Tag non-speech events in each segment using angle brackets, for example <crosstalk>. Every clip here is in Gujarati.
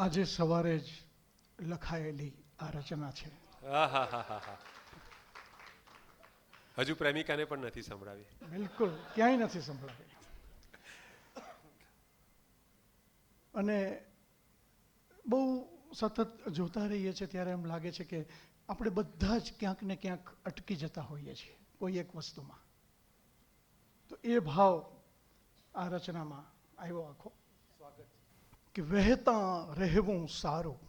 આજે સવારે જ લખાયેલી આ રચના છે. હજુ પ્રેમિકાને પણ નથી સંભળાવી. બિલકુલ ક્યાંય નથી સંભળાવી. અને બહુ સતત જોતા રહીએ છીએ ત્યારે એમ લાગે છે કે આપણે બધા જ ક્યાંક ને ક્યાંક અટકી જતા હોઈએ છીએ કોઈ એક વસ્તુમાં. તો એ ભાવ આ રચનામાં આવ્યો આખો. કે વહેતા રહેવું સારું.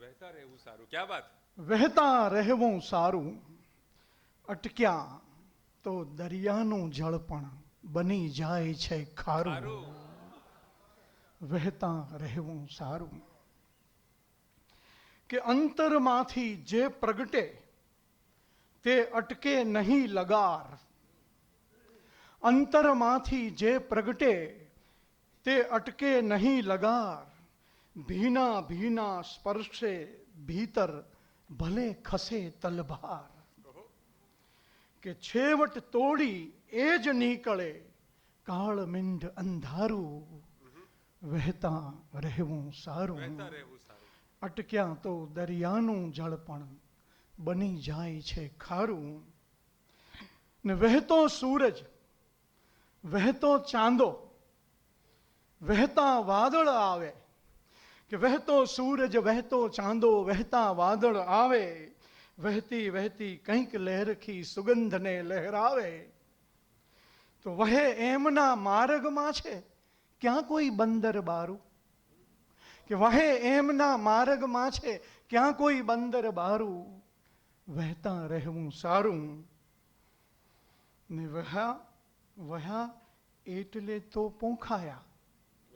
વહેતા રહેવું સારું. ક્યાં વાત? વહેતા રહેવું સારું. અટક્યા તો દરિયાનું જળ પણ બની જાય છે ખારું. વહેતા રહેવું સારું. કે અંતરમાંથી જે પ્રગટે તે અટકે નહીં લગાર. અંતરમાંથી જે પ્રગટે તે અટકે નહીં લગાર. ભીના ભીના સ્પર્શે ભીતર ભલે ખસે તલભાર. કે છેવટ તોડી એ જ નીકળે કાળ મીંડ અંધારું. વહેતા રહેવું સારું. વહેતા રહેવું સારું. અટક્યા તો દરિયાનું જળ પણ બની જાય છે ખારું. ને વહેતો સૂરજ વહેતો ચાંદો વહેતા વાદળ આવે. કે વહેતો સૂરજ, વહેતો ચાંદો, વહેતા વાદળ આવે. વહેતી વહેતી કંઈક લહેરખી સુગંધને લહેરાવે. તો વહે એમના માર્ગમાં છે. ક્યાં કોઈ બંદર બારું? કે વહે એમના માર્ગમાં છે. ક્યાં કોઈ બંદર બારું? વહેતા રહેવું સારું. ને વહ્યા વહ્યા એટલે તો પોંખાયા વહા એટલે તો પોખાય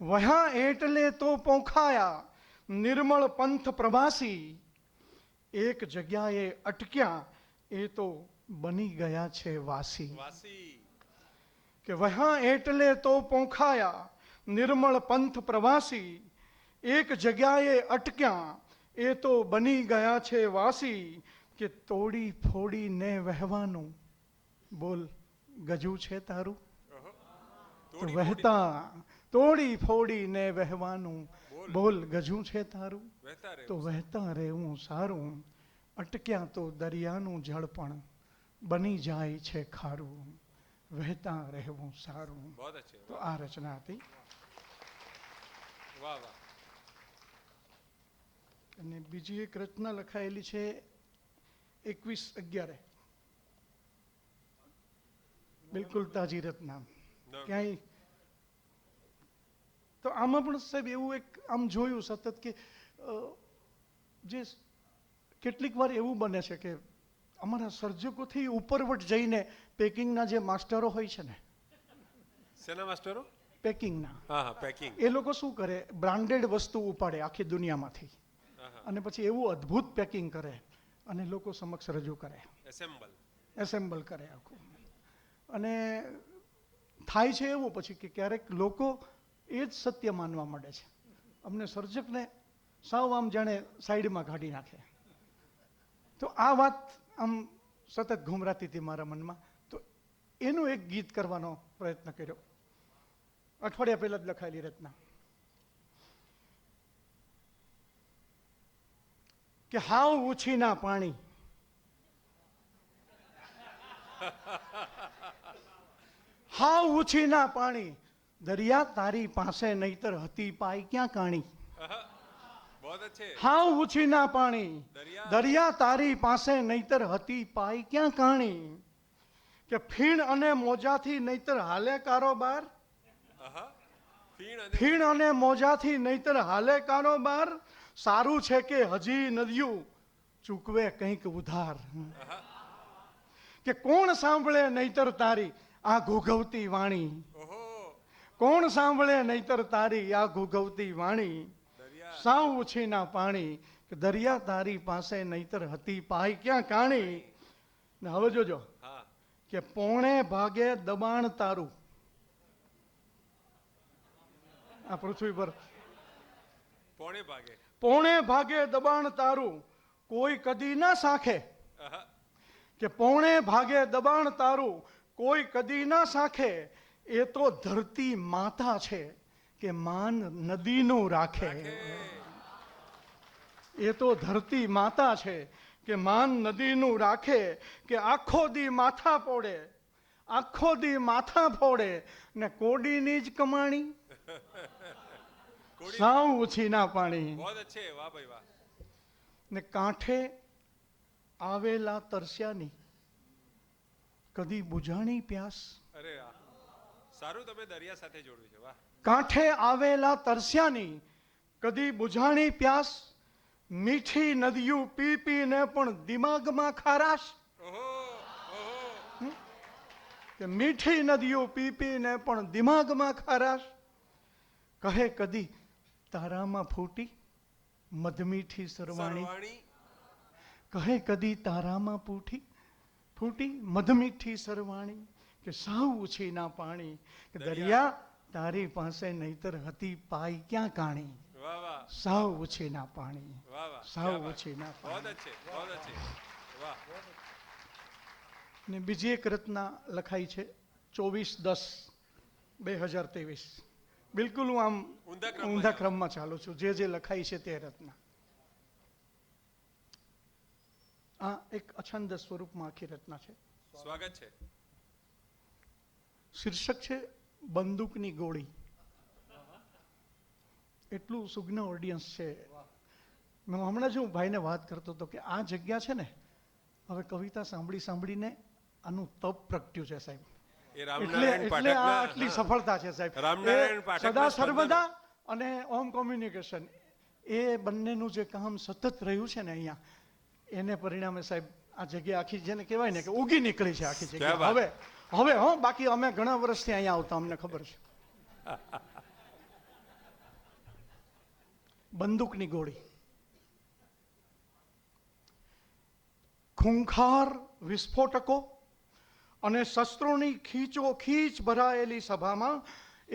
વહ્યા એટલે તો પોંખાયા. નિર્મળ પંથ પ્રવાસી. એક જગ્યાએ અટક્યા. એ તો બની ગયા છે વાસી. કે વહ્યા એટલે તો પોંખાયા. નિર્મળ પંથ પ્રવાસી. એક જગ્યાએ અટક્યા. એ તો બની ગયા છે વાસી. કે તોડી ફોડીને વહેવાનું. બોલ ગજુ છે તારું? વહેતા તોડી ફોડીને વહેવાનું. બોલ. ગજું છે તારું? તો વહેતા રહેવું સારું. અટક્યા તો દરિયાનું જળ પણ બની જાય છે ખારું. વહેતા રહેવું સારું. તો આ રચના હતી. વાહ વાહ. અને બીજી એક રચના લખાયેલી છે એકવીસ અગિયારે. બિલકુલ તાજી રચના. ન- ક્યાંય? તો આમાં પણ સાહેબ એવું એક આમ જોયું સતત કે જે કેટલીક વાર એવું બને છે કે અમારા સર્જકોથી ઉપરવટ જઈને પેકિંગના જે માસ્ટરો હોય છે ને શેના માસ્ટરો? પેકિંગના હા હા પેકિંગ. એ લોકો શું કરે? બ્રાન્ડેડ વસ્તુ ઉપાડે આખી દુનિયામાંથી. અને પછી એવું અદ્ભુત પેકિંગ કરે અને લોકો સમક્ષ રજૂ કરે. એસેમ્બલ. એસેમ્બલ કરે આખું. અને થાય છે એવું, પછી કે ક્યારેક લોકો એ જ સત્ય માનવા માંડે છે. અમને સર્જકને સાવ આમ જાણે સાઈડમાં કાઢી નાખે. તો આ વાત આમ સતત ઘુમરાતી હતી મારા મનમાં. તો એનું એક ગીત કરવાનો પ્રયત્ન કર્યો. અઠવાડિયા પહેલા જ લખાયેલી રચના. કે હાવ ઉછીના પાણી. હાવ ઉછીના પાણી. દરિયા તારી પાસે નહીતર હતી પાઈ ક્યાં કાણી? હાવ ઉછીના પાણી. દરિયા. તારી પાસે નહીતર હતી પાઈ ક્યાં કાણી? કે ફીણ અને મોજાથી નહીતર હાલે કારોબાર? ફીણ અને મોજાથી નહીતર હાલે કારોબાર? સારું છે કે હજી નદીયું ચૂકવે કંઈક ઉધાર. કે કોણ સાંભળે નહીતર તારી? આ ઘોઘવતી વાણી. કોણ સાંભળે નહીતર તારી આ ઘોઘવતી વાણી? સાવ ઉછીના પાણી કે દરિયા તારી પાસે નહીતર હતી પાઈ ક્યાં કાણી? ને હવે જોજો. કે પોણે ભાગે દબાણ તારું. આ પૃથ્વી પર. પોણે ભાગે. પોણે ભાગે દબાણ તારું કોઈ કદી ના સાખે. કે પોણે ભાગે દબાણ તારું કોઈ કદી ના સાખે. એ તો ધરતી માતા છે કે માન નદીનું રાખે. એ તો ધરતી માતા છે કે માન નદીનું રાખે કે આખો દી માથા પોડે આખો દી માથા ફોડે ને કોડીની જ કમાણી. સાવ ઓછી ના પાણી ને કાંઠે આવેલા તરસ્યાની. કદી બુજાણી પ્યાસ? અરે સારું તમે દરિયા સાથે જોડ્યું છે વાહ. કાંઠે આવેલા તરસ્યાની કદી બુજાણી પ્યાસ? મીઠી નદીઓ પી પીને પણ દિમાગમાં ખારાશ? કે મીઠી નદીઓ પી પીને પણ દિમાગમાં ખારાશ? કહે કદી તારામાં ફૂટી મધમીઠી સરવાણી? સરવાણી. કહે કદી તારામાં પૂઠી ફૂટી મધમીઠી સરવાણી કે સાવ ઉછીના પાણી કે દરિયા. તારી પાસે નહીતર હતી પાઈ ક્યાં કાણી? સાવ ઉછીના પાણી. સાવ ઉછીના ને બીજી એક રચના લખાઈ છે ચોવીસ દસ બે હજાર ત્રેવીસ. બિલકુલ હું આમ ઊંધા ક્રમમાં ચાલુ છું. જે જે લખાય છે તે રચના. આ એક અછંદ સ્વરૂપમાં આખી રચના છે. સ્વાગત છે. શીર્ષક છે બંદૂકની ગોળી. એટલું સુગ્ન ઓડિયન્સ છે. મેં હમણાં જ હું ભાઈને વાત કરતો હતો કે આ જગ્યા છે ને હવે કવિતા સાંભળી સાંભળીને આનું તપ પ્રગટ્યું છે સાહેબ. એટલે આટલી સફળતા છે સાહેબ. સદા સર્વદા અને ઓમ કોમ્યુનિકેશન એ બંનેનું જે કામ સતત રહ્યું છે ને અહીંયા એને પરિણામે સાહેબ આ જગ્યા આખી જેને કહેવાય ને કે ઉગી નીકળી છે આખી જગ્યા. હવે હવે હો બાકી અમે ઘણા વર્ષથી અહીંયા આવતા અમને ખબર છે. <laughs> બંદૂકની ગોળી. ખૂંખાર વિસ્ફોટકો અને શસ્ત્રોની ખીચો ખીચ ભરાયેલી સભામાં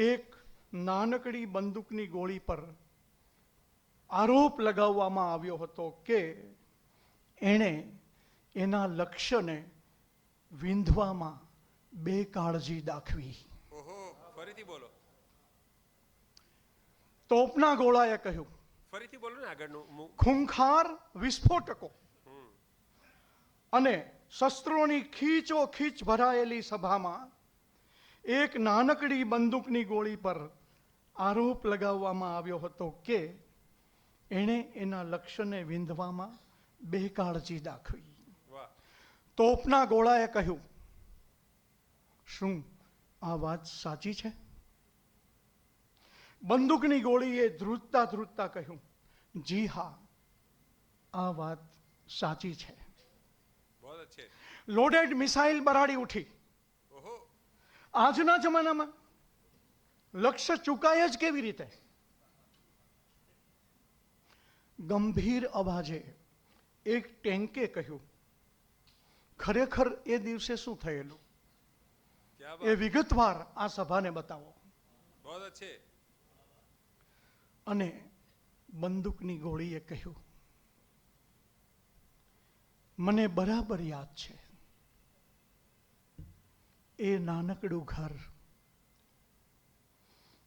એક નાનકડી બંદૂકની ગોળી પર આરોપ લગાવવામાં આવ્યો હતો કે એણે એના લક્ષ્યને વિંધવામાં બેકાળજી દાખવી. ફરીથી બોલો. તોપના ગોળાએ કહ્યું ફરીથી બોલો ને આગળનું ખૂંખાર વિસ્ફોટકો. અને શસ્ત્રોની ખીચો ખીચ ભરાયેલી સભામાં એક નાનકડી બંદૂકની ગોળી પર આરોપ લગાવવામાં આવ્યો હતો કે એણે એના લક્ષ્યને વિંધવામાં બેકાળજી દાખવી. તોપના ગોળાએ કહ્યું શું આ વાત સાચી છે? બંદૂકની ગોળીએ ધ્રુજતા ધ્રુજતા કહ્યું જી હા આ વાત સાચી છે. લોડેડ મિસાઇલ બરાડી ઉઠી. આજના જમાનામાં લક્ષ્ય ચૂકાય જ કેવી રીતે? ગંભીર અવાજે એક ટેન્કે કહ્યું ખરેખર એ દિવસે શું થયેલું? એ વિગતવાર આ સભાને બતાવો. અને બંદૂકની ગોળીએ કહ્યું મને બરાબર યાદ છે. એ નાનકડું ઘર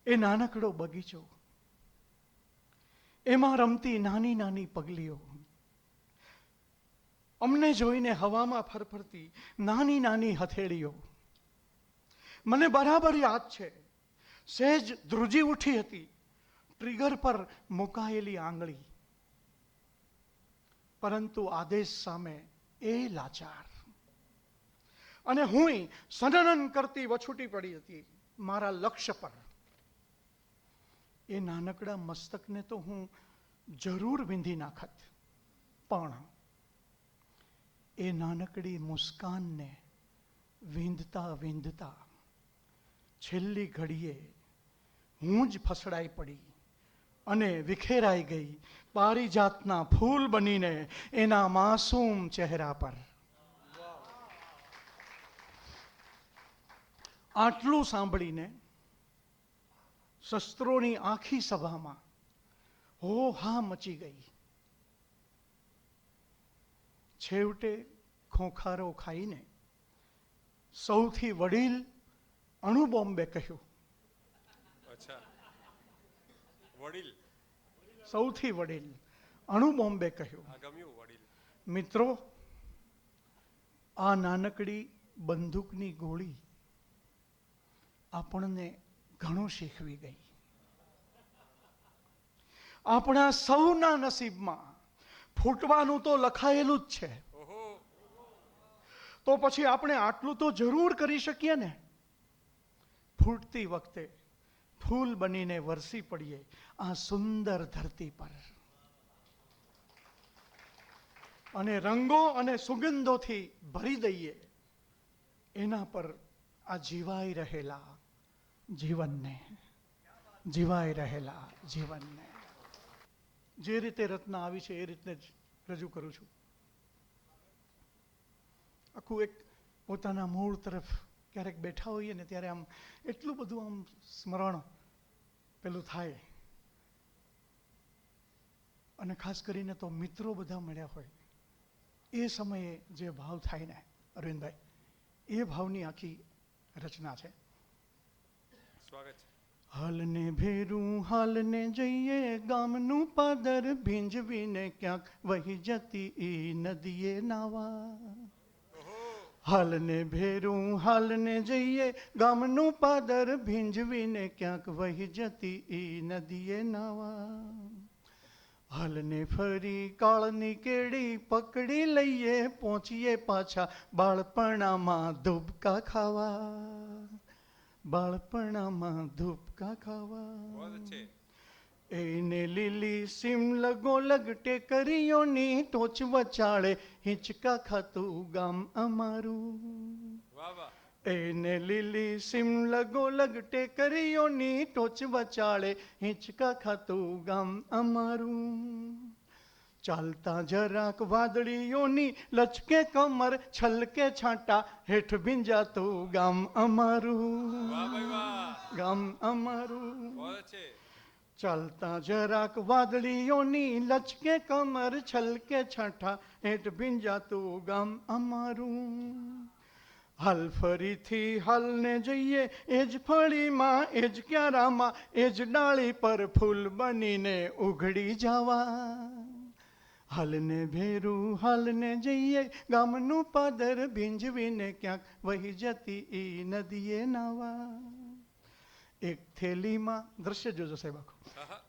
એ નાનકડો બગીચો એમાં રમતી નાની નાની પગલીઓ અમને જોઈને હવામાં ફરફરતી નાની નાની હથેળીઓ. મને બરાબર યાદ છે, સહેજ ધ્રુજી ઉઠી હતી, ટ્રિગર પર મુકાયેલી આંગળી. પરંતુ આદેશ સામે એ લાચાર. અને હું સનનન કરતી વછૂટી પડી હતી મારા લક્ષ્ય પર. એ નાનકડા મસ્તકને તો હું જરૂર વિંધી નાખત, પણ એ નાનકડી મુસ્કાનને વિંધતા વિંધતા છેલ્લી ઘડીએ હું જ ફસડાઈ પડી અને વિખેરાઈ ગઈ પારિજાતના ફૂલ બનીને એના માસૂમ ચહેરા પર. આટલું સાંભળીને શસ્ત્રોની આખી સભામાં હો હા મચી ગઈ. છેવટે ખોખારો ખાઈને સૌથી વડીલ અણુ બોમ્બે કહ્યું સૌથી વડીલ અણુ બોમ્બે કહ્યું મિત્રો આ નાનકડી બંદૂકની ગોળી આપણને ઘણું શીખવી ગઈ. આપણા સૌના નસીબમાં ફૂટવાનું તો લખાયેલું જ છે. તો પછી આપણે આટલું તો જરૂર કરી શકીએ ને? ફૂટતી વખતે ફૂલ બનીને વરસી પડીએ આ સુંદર ધરતી પર. અને રંગો અને સુગંધોથી ભરી દઈએ. એના પર આ જીવાઈ રહેલા જીવનને. જીવાઈ રહેલા જીવનને. જે રીતે રચના આવી છે એ રીતે જ રજૂ કરું છું. આખું એક પોતાના મૂળ તરફ ક્યારેક બેઠા હોઈએ ને ત્યારે આમ એટલું બધું આમ સ્મરણ પેલું થાય. અને ખાસ કરીને તો મિત્રો બધા મળ્યા હોય. એ સમયે જે ભાવ થાય ને, અરવિંદભાઈ, એ ભાવની આખી રચના છે. સ્વાગત છે. હાલને ભેરું, હાલને જઈએ ગામનું પાદર. ભીંજવીને ક્યાંક વહી જતી એ નદીએ નાવા. હાલને ભેરું, હાલને જઈએ ગામનું પાદર. ભીંજવીને ક્યાંક વહી જતી એ નદીએ નાવા. હાલને ફરી કાળની કેડી પકડી લઈએ, પહોંચીએ પાછા બાળપણામાં ધૂપકા ખાવા. બાળપણામાં ધૂપકા ખાવા. એને લીલી સીમ લગો લગટે કરીઓની ટોચ વચાળે હિંચકા ખાતું ગામ અમારું. એને લીલી સીમ લગો લગટે કરિયોની ટોચ વચાળે હિંચકા ખાતું ગામ અમારું. ચાલતા જરાક વાદળીઓની લચકે કમર છલકે છાંટા હેઠ ભીંજાતું ગામ અમારું. ગામ અમારું. ચાલતા જરાક વાદળીઓની લચકે કમર છલકે છાંટા હેઠ ભીંજાતું ગામ અમારું. હાલ ફરીથી હાલને જઈએ એ જ ફળીમાં એ જ ક્યારામાં એ જ ડાળી પર ફૂલ બનીને ઉઘડી જવા. હાલને ભેરું હાલને જઈએ ગામનું પાદર ભીંજવીને ક્યાંક વહી જતી એ નદીએ નાવા. એક થેલીમાં દ્રશ્ય જોજો સાહેબ આખો.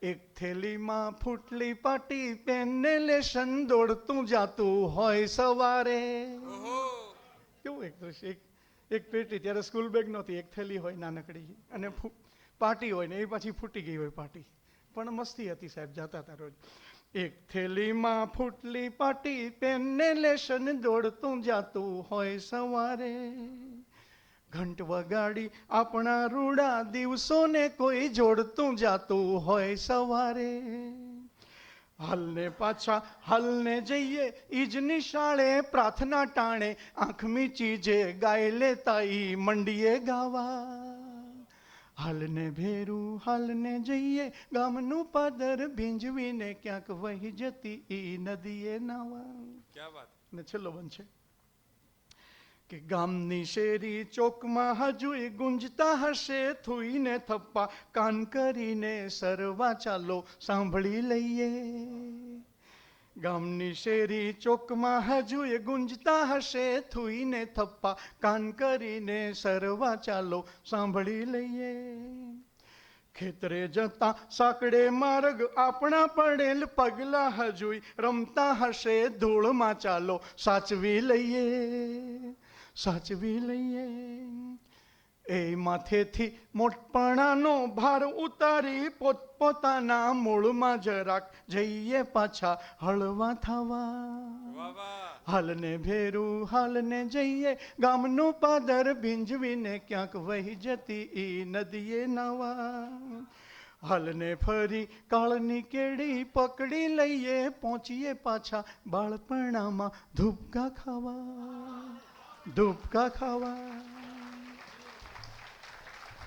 એક થેલીમાં ફૂટલી પાટી પેનને લેશન દોડતું જાતું હોય સવારે. કેવું એક દ્રશ્ય? એક એક પેટી ત્યારે સ્કૂલ બેગ નહોતી એક થેલી હોય નાનકડી. અને પાટી હોય ને એ પાછી ફૂટી ગઈ હોય પાટી. પણ મસ્તી હતી સાહેબ જાતા હતા રોજ. એક થેલીમાં ફૂટલી પાટી પેનને લેશન દોડતું જાતું હોય સવારે. ઘંટ વગાડી આપણા રૂડા દિવસોને કોઈ જોડતું જાતું હોય સવારે. હાલને પાછા, હાલને જઈએ ઈજ નિશાળે, પ્રાર્થના ટાણે આંખ મીચી જે ગાય લેતા ઈ મંડીએ ગાવા. હાલને ભેરું હાલને જઈએ. ગામનું પાદર ભીંજવીને ક્યાંક વહી જતી ઈ નદીએ નાવા. ક્યાં વાત? ને છેલ્લો વન છે. કે ગામની શેરી ચોકમાં હજુય ગુંજતા હશે થુઈને થપ્પા કાન કરીને સરવા ચાલો સાંભળી લઈએ. ગામની શેરી ચોકમાં હજુય ગુંજતા હશે, થૂઈને થપ્પા કાન કરીને સરવા ચાલો, સાંભળી લઈએ. ખેતરે જતા સાકડે માર્ગ, આપણા પડેલ પગલા હજુય રમતા હશે, ધૂળમાં ચાલો, સાચવી લઈએ સાચવી લઈએ. એ માથેથી મોટપણાનો ભાર ઉતારી પોતપોતાના મૂળમાં જરાક જઈએ પાછા હળવા થવા. હાલને ભેરું હાલને જઈએ ગામનું પાદર ભીંજવીને ક્યાંક વહી જતી ઈ નદીએ નાવા. હાલને ફરી કાળની કેડી પકડી લઈએ પહોંચીએ પાછા બાળપણામાં ધૂપકા ખાવા. ધૂપકા ખાવા.